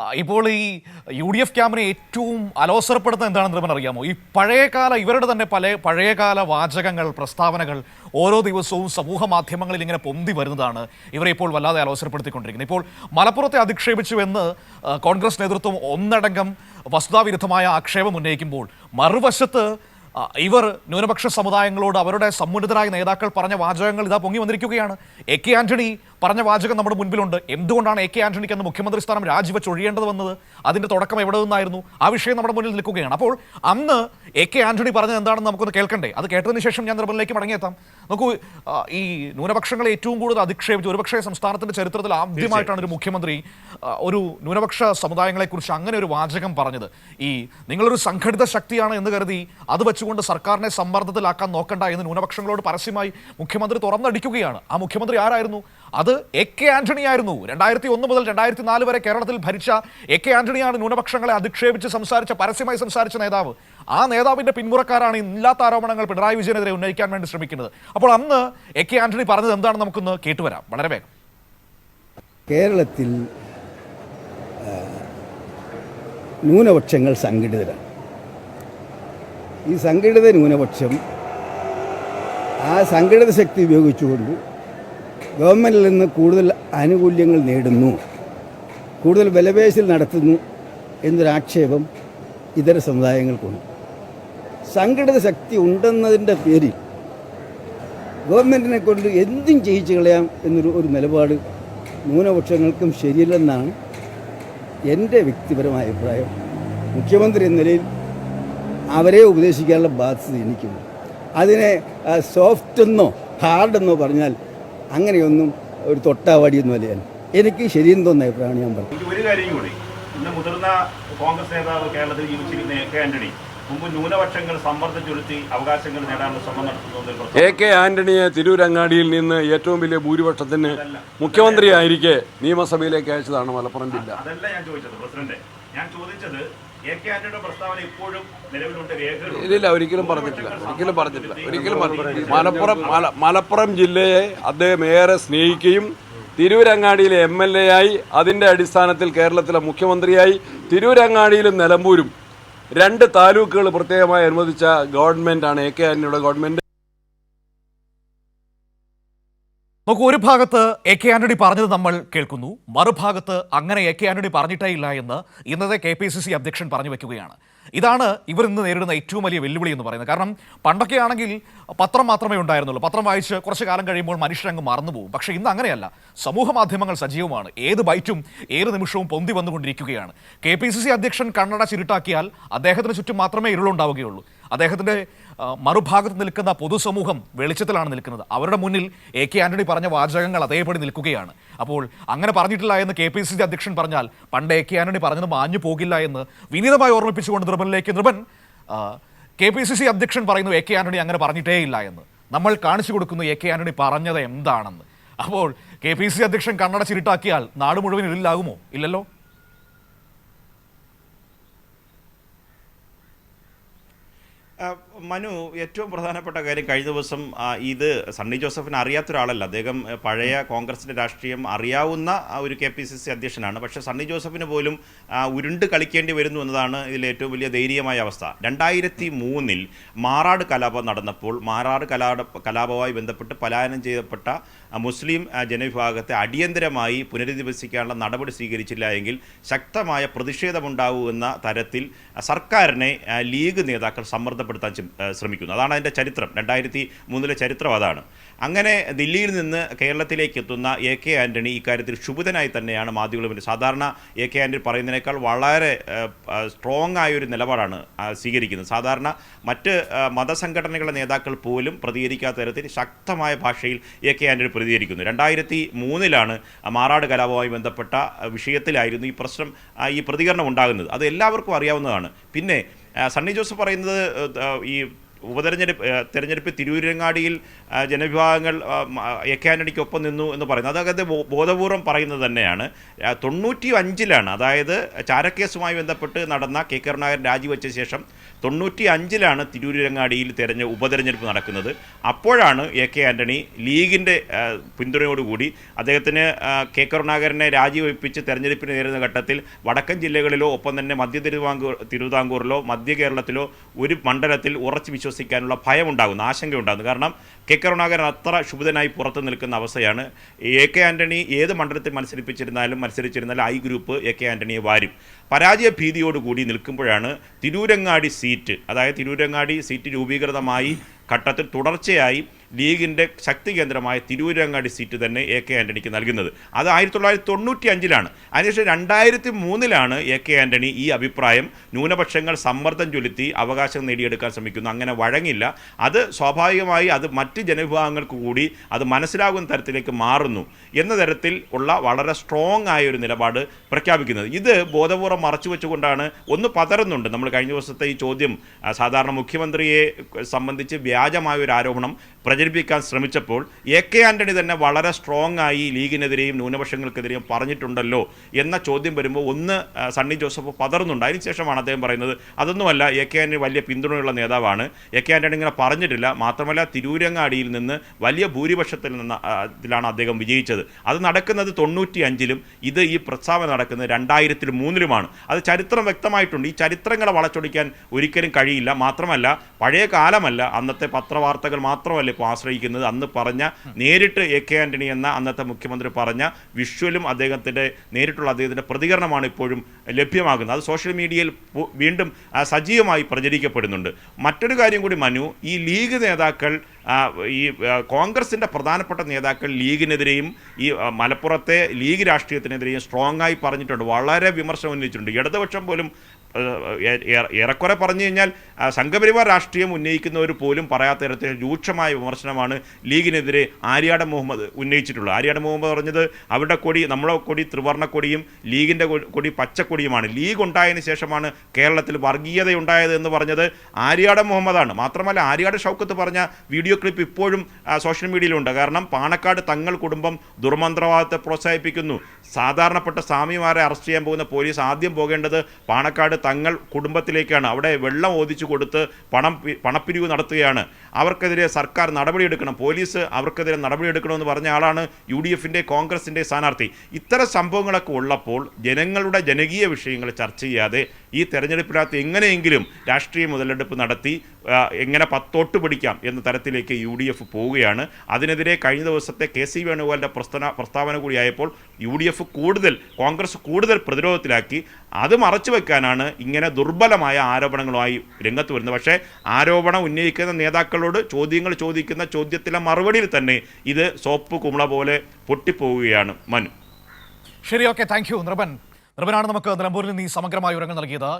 ഇപ്പോൾ ഈ U D F ക്യാമ്പിനെ ഏറ്റവും അലോസരപ്പെടുത്തുന്ന എന്താണെന്ന് നമ്മൾ അറിയാമോ? ഈ പഴയകാല ഇവരുടെ തന്നെ പല പഴയകാല വാചകങ്ങൾ പ്രസ്താവനകൾ ഓരോ ദിവസവും സമൂഹ മാധ്യമങ്ങളിൽ ഇങ്ങനെ പൊന്തി വരുന്നതാണ് ഇവരെ ഇപ്പോൾ വല്ലാതെ അലോസരപ്പെടുത്തിക്കൊണ്ടിരിക്കുന്നത്. ഇപ്പോൾ മലപ്പുറത്തെ അധിക്ഷേപിച്ചു എന്ന് കോൺഗ്രസ് നേതൃത്വം ഒന്നടങ്കം വസ്തുതാവിരുദ്ധമായ ആക്ഷേപം ഉന്നയിക്കുമ്പോൾ മറുവശത്ത് ഇവർ ന്യൂനപക്ഷ സമുദായങ്ങളോട് അവരുടെ സമ്മുന്നതരായ നേതാക്കൾ പറഞ്ഞ വാചകങ്ങൾ ഇതാ പൊങ്ങി വന്നിരിക്കുകയാണ്. എ കെ ആന്റണി പറഞ്ഞ വാചകം നമ്മുടെ മുൻപിലുണ്ട്. എന്തുകൊണ്ടാണ് എ കെ ആന്റണിക്ക് അന്ന് മുഖ്യമന്ത്രി സ്ഥാനം രാജിവെച്ച് ഒഴിയേണ്ടത് വന്നത്? അതിന്റെ തുടക്കം എവിടെ നിന്നായിരുന്നു? ആ വിഷയം നമ്മുടെ മുന്നിൽ നിൽക്കുകയാണ്. അപ്പോൾ അന്ന് എ കെ ആന്റണി പറഞ്ഞത് എന്താണെന്ന് നമുക്കൊന്ന് കേൾക്കണ്ടേ? അത് കേട്ടതിന് ശേഷം ഞാൻ നിർമ്മലിലേക്ക് മടങ്ങിയെത്താം. നോക്കൂ ഈ ന്യൂനപക്ഷങ്ങളെ ഏറ്റവും കൂടുതൽ അധിക്ഷേപിച്ച് ഒരുപക്ഷേ സംസ്ഥാനത്തിന്റെ ചരിത്രത്തിൽ ആദ്യമായിട്ടാണ് ഒരു മുഖ്യമന്ത്രി ഒരു ന്യൂനപക്ഷ സമുദായങ്ങളെക്കുറിച്ച് അങ്ങനെ ഒരു വാചകം പറഞ്ഞത്. ഈ നിങ്ങളൊരു സംഘടിത ശക്തിയാണ് എന്ന് കരുതി അത് വെച്ചുകൊണ്ട് സർക്കാരിനെ സമ്മർദ്ദത്തിലാക്കാൻ നോക്കണ്ട എന്ന് ന്യൂനപക്ഷങ്ങളോട് പരസ്യമായി മുഖ്യമന്ത്രി തുറന്നടിക്കുകയാണ്. ആ മുഖ്യമന്ത്രി ആരായിരുന്നു? അത് എ കെ ആന്റണി ആയിരുന്നു. രണ്ടായിരത്തി ഒന്ന് മുതൽ രണ്ടായിരത്തി നാല് വരെ കേരളത്തിൽ ഭരിച്ച എ കെ ആന്റണിയാണ് ന്യൂനപക്ഷങ്ങളെ അധിക്ഷേപിച്ച് സംസാരിച്ച പരസ്യമായി സംസാരിച്ച നേതാവ്. ആ നേതാവിന്റെ പിന്മുറക്കാരാണ് ഇല്ലാത്ത ആരോപണങ്ങൾ പിണറായി വിജയനെതിരെ ഉന്നയിക്കാൻ വേണ്ടി ശ്രമിക്കുന്നത്. അപ്പോൾ അന്ന് എ കെ ആന്റണി പറഞ്ഞത് എന്താണ് നമുക്കൊന്ന് കേട്ടുവരാം. വളരെ വേഗം. കേരളത്തിൽ ന്യൂനപക്ഷങ്ങൾ സംഘടിതരാണ്. ഈ സംഘടിത ന്യൂനപക്ഷം ആ സംഘടിത ശക്തി ഉപയോഗിച്ചുകൊണ്ട് ഗവൺമെന്റിൽ നിന്ന് കൂടുതൽ ആനുകൂല്യങ്ങൾ നേടുന്നു കൂടുതൽ വിലപേശൽ നടത്തുന്നു എന്നൊരാക്ഷേപം ഇതര സമുദായങ്ങൾക്കുണ്ട്. സംഘടിത ശക്തി ഉണ്ടെന്നതിന്റെ പേരിൽ ഗവൺമെന്റിനെ കൊണ്ട് എന്തും ചെയ്യിച്ചു കളയാം എന്നൊരു ഒരു നിലപാട് ന്യൂനപക്ഷങ്ങൾക്കും ശരിയല്ലെന്നാണ് എന്റെ വ്യക്തിപരമായ അഭിപ്രായം. മുഖ്യമന്ത്രി എന്ന നിലയിൽ അവരെ ഉപദേശിക്കാനുള്ള ബാധ്യത എനിക്കുണ്ട്. അതിനെ സോഫ്റ്റ് എന്നോ ഹാർഡ് പറഞ്ഞാൽ അങ്ങനെയൊന്നും ഒരു തൊട്ടാവാടിയൊന്നും അല്ല ഞാൻ. എനിക്ക് ശരിയെന്ന് തോന്നുന്ന അഭിപ്രായമാണ് ഞാൻ പറഞ്ഞത്. ഒരു കാര്യം കൂടി. ഇന്ന് മുതിർന്ന കോൺഗ്രസ് നേതാവ് കേരളത്തിൽ ജീവിച്ചിരിക്കുന്ന എ കെ ആന്റണി മുമ്പ് ന്യൂനപക്ഷങ്ങൾ സമ്മർദ്ദം ചെലുത്തി അവകാശങ്ങൾ നേടാനുള്ള ശ്രമം നടത്തുന്നത് ഒരു എ കെ ആന്റണിയെ തിരൂരങ്ങാടിയിൽ നിന്ന് ഏറ്റവും വലിയ ഭൂരിപക്ഷത്തിന് മുഖ്യമന്ത്രിയായിരിക്കെ നിയമസഭയിലേക്ക് അയച്ചതാണ് മലപ്പുറം ജില്ല. അതല്ല ഞാൻ ചോദിച്ചത് പ്രസിഡന്റ് ഞാൻ ചോദിച്ചത് ഇല്ല ഒരിക്കലും പറഞ്ഞിട്ടില്ല. ഒരിക്കലും പറഞ്ഞിട്ടില്ല. ഒരിക്കലും മലപ്പുറം മലപ്പുറം ജില്ലയെ അദ്ദേഹം ഏറെ സ്നേഹിക്കുകയും തിരൂരങ്ങാടിയിലെ എം എൽ എ ആയി അതിന്റെ അടിസ്ഥാനത്തിൽ കേരളത്തിലെ മുഖ്യമന്ത്രിയായി തിരൂരങ്ങാടിയിലും നിലമ്പൂരും രണ്ട് താലൂക്കുകൾ പ്രത്യേകമായി അനുവദിച്ച ഗവൺമെന്റാണ് എ കെ ആന്റണിയുടെ ഗവൺമെന്റ്. നോക്കൂ ഒരു ഭാഗത്ത് എ കെ ആന്റണി പറഞ്ഞത് നമ്മൾ കേൾക്കുന്നു. മറുഭാഗത്ത് അങ്ങനെ എ കെ ആന്റണി പറഞ്ഞിട്ടേ ഇല്ല എന്ന് ഇന്നത്തെ കെ പി സി സി അധ്യക്ഷൻ പറഞ്ഞു വെക്കുകയാണ്. ഇതാണ് ഇവർ ഇന്ന് നേരിടുന്ന ഏറ്റവും വലിയ വെല്ലുവിളി എന്ന് പറയുന്നത്. കാരണം പണ്ടൊക്കെ ആണെങ്കിൽ പത്രം മാത്രമേ ഉണ്ടായിരുന്നുള്ളൂ. പത്രം വായിച്ച് കുറച്ച് കാലം കഴിയുമ്പോൾ മനുഷ്യരങ്ങ് മറന്നുപോകും പക്ഷേ ഇന്ന് അങ്ങനെയല്ല. സമൂഹ മാധ്യമങ്ങൾ സജീവമാണ്. ഏത് ബൈറ്റും ഏത് നിമിഷവും പൊന്തി വന്നുകൊണ്ടിരിക്കുകയാണ്. കെ പി സി സി അധ്യക്ഷൻ കണ്ണട ചിരുട്ടാക്കിയാൽ അദ്ദേഹത്തിന് ചുറ്റും മാത്രമേ ഇരുളുണ്ടാവുകയുള്ളൂ. അദ്ദേഹത്തിന്റെ ആ, മറുഭാഗത്ത് നിൽക്കുന്ന പൊതുസമൂഹം വെളിച്ചത്തിലാണ് നിൽക്കുന്നത്. അവരുടെ മുന്നിൽ എ കെ ആന്റണി പറഞ്ഞ വാചകങ്ങൾ അതേപടി നിൽക്കുകയാണ്. അപ്പോൾ അങ്ങനെ പറഞ്ഞിട്ടില്ല എന്ന് കെ പി സി സി അധ്യക്ഷൻ പറഞ്ഞാൽ പണ്ട് എ കെ ആന്റണി പറഞ്ഞത് മാഞ്ഞു പോകില്ല എന്ന് വിനീതമായി ഓർമ്മിപ്പിച്ചുകൊണ്ട് നൃപനിലേക്ക് Nripan K P C C അധ്യക്ഷൻ പറയുന്നു എ കെ ആന്റണി അങ്ങനെ പറഞ്ഞിട്ടേ ഇല്ല എന്ന്. നമ്മൾ കാണിച്ചു കൊടുക്കുന്നു എ കെ ആന്റണി പറഞ്ഞത് എന്താണെന്ന്. അപ്പോൾ കെ പി സി അധ്യക്ഷൻ കണ്ണട ചിരിട്ടാക്കിയാൽ നാട് മുഴുവൻ ഇരുളിലാകുമോ? ഇല്ലല്ലോ? മനു ഏറ്റവും പ്രധാനപ്പെട്ട കാര്യം കഴിഞ്ഞ ദിവസം ഇത് സണ്ണി ജോസഫിന് അറിയാത്ത ഒരാളല്ല. അദ്ദേഹം പഴയ കോൺഗ്രസിന്റെ രാഷ്ട്രീയം അറിയാവുന്ന ഒരു കെ പി സി സി അധ്യക്ഷനാണ്. പക്ഷേ സണ്ണി ജോസഫിന് പോലും ഉരുണ്ട് കളിക്കേണ്ടി വരുന്നു എന്നതാണ് ഇതിൽ ഏറ്റവും വലിയ ദയനീയമായ അവസ്ഥ. രണ്ടായിരത്തി മൂന്നിൽ മാറാട് കലാപം നടന്നപ്പോൾ മാറാട് കലാട കലാപവുമായി ബന്ധപ്പെട്ട് പലായനം ചെയ്യപ്പെട്ട മുസ്ലിം ജനവിഭാഗത്തെ അടിയന്തരമായി പുനരധിവസിക്കാനുള്ള നടപടി സ്വീകരിച്ചില്ല എങ്കിൽ ശക്തമായ പ്രതിഷേധമുണ്ടാവൂ എന്ന തരത്തിൽ സർക്കാരിനെ ലീഗ് നേതാക്കൾ സമ്മർദ്ദപ്പെടുത്താൻ ശ്രമിക്കുന്നു. അതാണ് അതിന്റെ ചരിത്രം. രണ്ടായിരത്തി മൂന്നിലെ ചരിത്രം അതാണ്. അങ്ങനെ ദില്ലിയിൽ നിന്ന് കേരളത്തിലേക്ക് എത്തുന്ന എ കെ ആന്റണി ഇക്കാര്യത്തിൽ ക്ഷുഭിതനായി തന്നെയാണ് മാധ്യമങ്ങളിൽ സാധാരണ എ കെ ആന്റണി പറയുന്നതിനേക്കാൾ വളരെ സ്ട്രോങ് ആയൊരു നിലപാടാണ് സ്വീകരിക്കുന്നത്. സാധാരണ മറ്റ് മതസംഘടനകളുടെ നേതാക്കൾ പോലും പ്രതികരിക്കാത്ത തരത്തിൽ ശക്തമായ ഭാഷയിൽ എ കെ ആന്റണി പ്രതികരിക്കുന്നു. രണ്ടായിരത്തി മൂന്നിലാണ് മാറാട് കലാപവുമായി ബന്ധപ്പെട്ട വിഷയത്തിലായിരുന്നു ഈ പ്രശ്നം ഈ പ്രതികരണം ഉണ്ടാകുന്നത്. അത് എല്ലാവർക്കും അറിയാവുന്നതാണ്. പിന്നെ സണ്ണി ജോസഫ് പറയുന്നത് ഈ ഉപതെരഞ്ഞെടുപ്പ് തെരഞ്ഞെടുപ്പ് തിരൂരങ്ങാടിയിൽ ജനവിഭാഗങ്ങൾ എ കെ ആന്റണിക്കൊപ്പം നിന്നു എന്ന് പറയുന്നത്. അത് അദ്ദേഹത്തെ ബോധപൂർവം പറയുന്നത് തന്നെയാണ്. തൊണ്ണൂറ്റി അഞ്ചിലാണ് അതായത് ചാരക്കേസുമായി ബന്ധപ്പെട്ട് നടന്ന കെ. കരുണാകരൻ രാജിവെച്ച ശേഷം തൊണ്ണൂറ്റി അഞ്ചിലാണ് തിരൂരങ്ങാടിയിൽ തെരഞ്ഞ ഉപതെരഞ്ഞെടുപ്പ് നടക്കുന്നത്. അപ്പോഴാണ് എ. കെ. ആന്റണി ലീഗിന്റെ പിന്തുണയോടുകൂടി അദ്ദേഹത്തിന് കെ. കരുണാകരനെ രാജിവെപ്പിച്ച് തെരഞ്ഞെടുപ്പിന് നേരിടുന്ന ഘട്ടത്തിൽ വടക്കൻ ജില്ലകളിലോ ഒപ്പം തന്നെ മധ്യ തിരുവിതാംകൂർ തിരുവിതാംകൂറിലോ മധ്യ കേരളത്തിലോ ഒരു മണ്ഡലത്തിൽ ഉറച്ചു വിശ്വസിക്കാനുള്ള ഭയമുണ്ടാകുന്നു ആശങ്കയുണ്ടാകുന്നു. കാരണം കെ കരുണാകരൻ അത്ര ശുഭിതനായി പുറത്തു നിൽക്കുന്ന അവസ്ഥയാണ്. എ കെ ആന്റണി ഏത് മണ്ഡലത്തിൽ മത്സരിപ്പിച്ചിരുന്നാലും മത്സരിച്ചിരുന്നാലും ഐ ഗ്രൂപ്പ് എ കെ ആന്റണിയെ വാരും. പരാജയ ഭീതിയോടുകൂടി നിൽക്കുമ്പോഴാണ് തിരൂരങ്ങാടി സീറ്റ് അതായത് തിരൂരങ്ങാടി സീറ്റ് രൂപീകൃതമായി ഘട്ടത്തിൽ തുടർച്ചയായി ലീഗിന്റെ ശക്തി കേന്ദ്രമായ തിരൂരങ്ങാടി സീറ്റ് തന്നെ എ കെ ആന്റണിക്ക് നൽകുന്നത്. അത് ആയിരത്തി തൊള്ളായിരത്തി തൊണ്ണൂറ്റി അഞ്ചിലാണ് അതിനുശേഷം രണ്ടായിരത്തി മൂന്നിലാണ് എ കെ ആന്റണി ഈ അഭിപ്രായം ന്യൂനപക്ഷങ്ങൾ സമ്മർദ്ദം ചൊലുത്തി അവകാശം നേടിയെടുക്കാൻ ശ്രമിക്കുന്നു. അങ്ങനെ വഴങ്ങില്ല. അത് സ്വാഭാവികമായി അത് മറ്റ് ജനവിഭാഗങ്ങൾക്ക് കൂടി അത് മനസ്സിലാകുന്ന തരത്തിലേക്ക് മാറുന്നു എന്ന തരത്തിൽ ഉള്ള വളരെ സ്ട്രോങ് ആയ ഒരു നിലപാട് പ്രഖ്യാപിക്കുന്നത്. ഇത് ബോധപൂർവം മറച്ചു വെച്ചുകൊണ്ടാണ് ഒന്ന് പതറുന്നുണ്ട്. നമ്മൾ കഴിഞ്ഞ ദിവസത്തെ ഈ ചോദ്യം സാധാരണ മുഖ്യമന്ത്രിയെ സംബന്ധിച്ച് വ്യാജമായ ഒരു ആരോപണം പ്രചരിപ്പിക്കാൻ ശ്രമിച്ചപ്പോൾ എ കെ ആന്റണി തന്നെ വളരെ സ്ട്രോങ് ആയി ലീഗിനെതിരെയും ന്യൂനപക്ഷങ്ങൾക്കെതിരെയും പറഞ്ഞിട്ടുണ്ടല്ലോ എന്ന ചോദ്യം വരുമ്പോൾ ഒന്ന് സണ്ണി ജോസഫ് പതർന്നുണ്ട് അതിനുശേഷമാണ് അദ്ദേഹം പറയുന്നത് അതൊന്നുമല്ല എ കെ ആന്റണി വലിയ പിന്തുണയുള്ള നേതാവാണ്. എ കെ ആന്റണി ഇങ്ങനെ പറഞ്ഞിട്ടില്ല. മാത്രമല്ല തിരൂരങ്ങാടിയിൽ നിന്ന് വലിയ ഭൂരിപക്ഷത്തിൽ നിന്ന് ഇതിലാണ് അദ്ദേഹം വിജയിച്ചത്. അത് നടക്കുന്നത് തൊണ്ണൂറ്റി അഞ്ചിലും ഇത് ഈ പ്രസ്താവന നടക്കുന്നത് രണ്ടായിരത്തി മൂന്നിലുമാണ് അത് ചരിത്രം വ്യക്തമായിട്ടുണ്ട്. ഈ ചരിത്രങ്ങളെ വളച്ചൊടിക്കാൻ ഒരിക്കലും കഴിയില്ല. മാത്രമല്ല പഴയ കാലമല്ല അന്നത്തെ പത്രവാർത്തകൾ മാത്രമല്ല ഇപ്പോൾ ആശ്രയിക്കുന്നത്. അന്ന് പറഞ്ഞ നേരിട്ട് എ കെ ആന്റണി എന്ന അന്നത്തെ മുഖ്യമന്ത്രി പറഞ്ഞ വിഷ്വലും അദ്ദേഹത്തിന്റെ നേരിട്ടുള്ള അദ്ദേഹത്തിന്റെ പ്രതികരണമാണ് ഇപ്പോഴും ലഭ്യമാകുന്നത്. അത് സോഷ്യൽ മീഡിയയിൽ വീണ്ടും സജീവമായി പ്രചരിക്കപ്പെടുന്നുണ്ട്. മറ്റൊരു കാര്യം കൂടി മനു ഈ ലീഗ് നേതാക്കൾ ഈ കോൺഗ്രസിന്റെ പ്രധാനപ്പെട്ട നേതാക്കൾ ലീഗിനെതിരെയും ഈ മലപ്പുറത്തെ ലീഗ് രാഷ്ട്രീയത്തിനെതിരെയും സ്ട്രോങ് ആയി പറഞ്ഞിട്ടുണ്ട്. വളരെ വിമർശനം ഉന്നയിച്ചിട്ടുണ്ട്. ഇടതുപക്ഷം പോലും ഏറെക്കുറെ പറഞ്ഞു കഴിഞ്ഞാൽ സംഘപരിവാർ രാഷ്ട്രീയം ഉന്നയിക്കുന്നവർ പോലും പറയാത്ത തരത്തിൽ രൂക്ഷമായ വിമർശനമാണ് ലീഗിനെതിരെ ആര്യാട മുഹമ്മദ് ഉന്നയിച്ചിട്ടുള്ളത്. ആര്യാട മുഹമ്മദ് പറഞ്ഞത് അവരുടെ കൊടി നമ്മുടെ കൊടി ത്രിവർണ കൊടിയും ലീഗിന്റെ കൊടി പച്ചക്കൊടിയുമാണ്. ലീഗ് ഉണ്ടായതിനു ശേഷമാണ് കേരളത്തിൽ വർഗീയത ഉണ്ടായത് എന്ന് പറഞ്ഞത് ആര്യാട മുഹമ്മദാണ്. മാത്രമല്ല ആര്യാട് ഷൗക്കത്ത് പറഞ്ഞ വീഡിയോ ക്ലിപ്പ് ഇപ്പോഴും സോഷ്യൽ മീഡിയയിലുണ്ട്. കാരണം പാണക്കാട് തങ്ങൾ കുടുംബം ദുർമന്ത്രവാദത്തെ പ്രോത്സാഹിപ്പിക്കുന്നു. സാധാരണപ്പെട്ട സ്വാമിമാരെ അറസ്റ്റ് ചെയ്യാൻ പോകുന്ന പോലീസ് ആദ്യം പോകേണ്ടത് പാണക്കാട് തങ്ങൾ കുടുംബത്തിലേക്കാണ്. അവിടെ വെള്ളം കൊടുത്ത് പണം പണപ്പിരിവ് നടത്തുകയാണ്. അവർക്കെതിരെ സർക്കാർ നടപടിയെടുക്കണം. പോലീസ് അവർക്കെതിരെ നടപടിയെടുക്കണമെന്ന് പറഞ്ഞ ആളാണ് യു ഡി എഫിന്റെ കോൺഗ്രസിന്റെ സ്ഥാനാർത്ഥി. ഇത്തരം സംഭവങ്ങളൊക്കെ ഉള്ളപ്പോൾ ജനങ്ങളുടെ ജനകീയ വിഷയങ്ങൾ ചർച്ച ചെയ്യാതെ ഈ തെരഞ്ഞെടുപ്പിനകത്ത് എങ്ങനെയെങ്കിലും രാഷ്ട്രീയ മുതലെടുപ്പ് നടത്തി എങ്ങനെ പത്തോട്ട് പിടിക്കാം എന്ന തരത്തിലേക്ക് യു ഡി എഫ് പോവുകയാണ്. അതിനെതിരെ കഴിഞ്ഞ ദിവസത്തെ കെ സി വേണുഗോപാലിന്റെ പ്രസ്താവന പ്രസ്താവന കൂടിയായപ്പോൾ യു ഡി എഫ് കൂടുതൽ കോൺഗ്രസ് കൂടുതൽ പ്രതിരോധത്തിലാക്കി. അത് മറച്ചു വെക്കാനാണ് ഇങ്ങനെ ദുർബലമായ ആരോപണങ്ങളുമായി രംഗത്ത് വരുന്നത് പക്ഷേ ആരോപണം ഉന്നയിക്കുന്ന നേതാക്കളോട് ചോദ്യങ്ങൾ ചോദിക്കുന്ന ചോദ്യത്തിലെ മറുപടിയിൽ തന്നെ ഇത് സോപ്പ് കുമ്പള പോലെ പൊട്ടിപ്പോവുകയാണ് മനു. ശരി ഓക്കെ താങ്ക് യു. നിർബൻ നിർബനാണ് നമുക്ക് നിലമ്പൂരിൽ നിന്ന് ഈ സമഗ്രമായ വിവരങ്ങൾ നൽകിയത്.